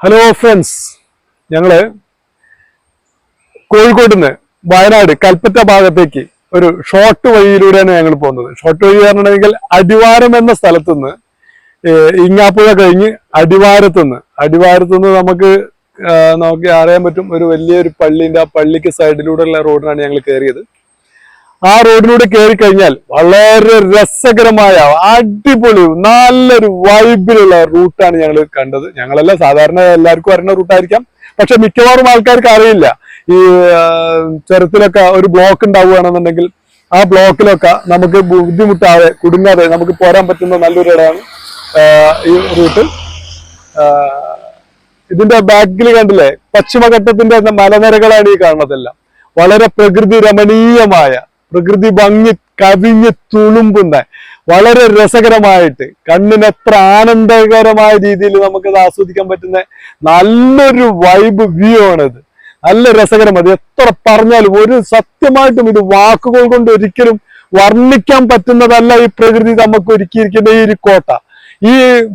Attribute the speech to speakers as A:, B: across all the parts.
A: Hello friends ഞങ്ങൾ കോഴിക്കോട് നിന്ന് വയനാട് കൽപ്പറ്റ ഭാഗത്തേക്ക് ഒരു ഷോർട്ട് വഴിയിലൂടെയാണ് ഞങ്ങൾ പോകുന്നത്. ഷോർട്ട് വഴി പറഞ്ഞിട്ടുണ്ടെങ്കിൽ അടിവാരം എന്ന സ്ഥലത്തു നിന്ന് ഇങ്ങാപ്പുഴ കഴിഞ്ഞ് അടിവാരത്തുനിന്ന്. നിന്ന് അടിവാരത്ത് നിന്ന് നമുക്ക് നമുക്ക് അറിയാൻ പറ്റും ഒരു വലിയൊരു പള്ളിന്റെ ആ പള്ളിക്ക് സൈഡിലൂടെയുള്ള റോഡിനാണ് ഞങ്ങൾ കയറിയത് ആ റോഡിലൂടെ കയറി കഴിഞ്ഞാൽ വളരെ രസകരമായ അടിപൊളി നല്ലൊരു വൈബിലുള്ള റൂട്ടാണ് ഞങ്ങൾ കണ്ടത്. ഞങ്ങളല്ല സാധാരണ എല്ലാവർക്കും അറിയുന്ന റൂട്ടായിരിക്കാം. പക്ഷെ മിക്കവാറും ആൾക്കാർക്ക് അറിയില്ല. ഈ ചെറുത്തിലൊക്കെ ഒരു ബ്ലോക്ക് ഉണ്ടാവുകയാണെന്നുണ്ടെങ്കിൽ ആ ബ്ലോക്കിലൊക്കെ നമുക്ക് ബുദ്ധിമുട്ടാതെ കുടുങ്ങാതെ നമുക്ക് പോരാൻ പറ്റുന്ന നല്ലൊരു ഇടമാണ് ഈ റൂട്ട്. ഇതിന്റെ ബാക്കിൽ കണ്ടില്ലേ? പശ്ചിമഘട്ടത്തിന്റെ മലനിരകളാണ് ഈ കാണുന്നതെല്ലാം. വളരെ പ്രകൃതി രമണീയമായ പ്രകൃതി ഭംഗി കവിഞ്ഞ് തുളുമ്പുന്ന വളരെ രസകരമായിട്ട് കണ്ണിന് എത്ര ആനന്ദകരമായ രീതിയിൽ നമുക്കത് ആസ്വദിക്കാൻ പറ്റുന്ന നല്ലൊരു വൈബ് വ്യൂ ആണിത്. നല്ല രസകരം. അത് എത്ര പറഞ്ഞാലും ഒരു സത്യമായിട്ടും ഇത് വാക്കുകൾ കൊണ്ട് ഒരിക്കലും വർണിക്കാൻ പറ്റുന്നതല്ല ഈ പ്രകൃതി നമുക്ക് ഒരുക്കിയിരിക്കുന്ന ഈ ഒരു കോട്ട. ഈ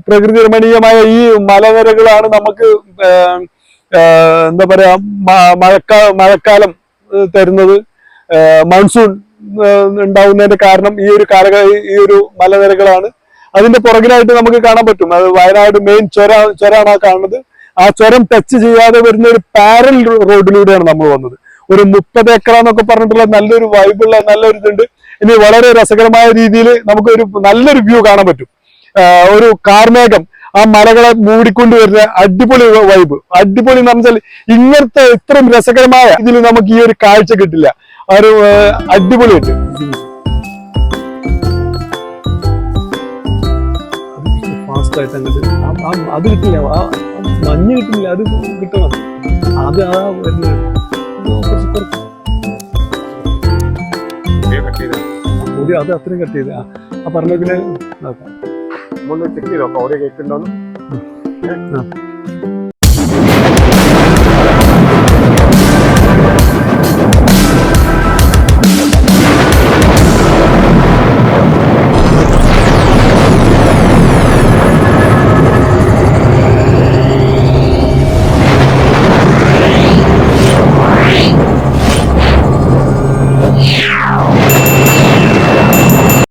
A: പ്രകൃതി രമണീയമായ ഈ മലനിരകളാണ് നമുക്ക് എന്താ പറയാ മഴക്കാല മഴക്കാ മഴക്കാലം തരുന്നത്. മൺസൂൺ ഉണ്ടാവുന്നതിന്റെ കാരണം ഈ ഒരു കാലക ഈ ഒരു മലനിരകളാണ്. അതിന്റെ പുറകിലായിട്ട് നമുക്ക് കാണാൻ പറ്റും. അത് വയനാട് മെയിൻ ചുര ചുരാണ് ആ കാണുന്നത്. ആ ചുരം ടച്ച് ചെയ്യാതെ വരുന്ന ഒരു പാരൽ റോഡിലൂടെയാണ് നമ്മൾ വന്നത്. ഒരു മുപ്പത് ഏക്കർ എന്നൊക്കെ പറഞ്ഞിട്ടുള്ള നല്ലൊരു വൈബുള്ള നല്ലൊരു ഇതുണ്ട്. ഇനി വളരെ രസകരമായ രീതിയിൽ നമുക്ക് ഒരു നല്ലൊരു വ്യൂ കാണാൻ പറ്റും. ഒരു കാർമേഘം ആ മലകളെ മൂടിക്കൊണ്ട് വരുന്ന അടിപൊളി വൈബ് അടിപൊളി എന്ന് പറഞ്ഞാൽ ഇങ്ങനത്തെ ഇത്രയും രസകരമായ ഇതിൽ നമുക്ക് ഈ ഒരു കാഴ്ച കിട്ടില്ല. ഒരു അടിപൊളിയായിട്ട് ഫാസ്റ്റ് അത് കിട്ടില്ല മഞ്ഞ് കിട്ടില്ല അത് കിട്ടണം അത് ആ കുറച്ച് അത് അത്രയും കട്ട് ആ- പറഞ്ഞ പിന്നെ
B: ചെക്ക് ചെയ്ത് നോക്കാം ഓരോ കേക്ക് ഉണ്ടോന്ന്.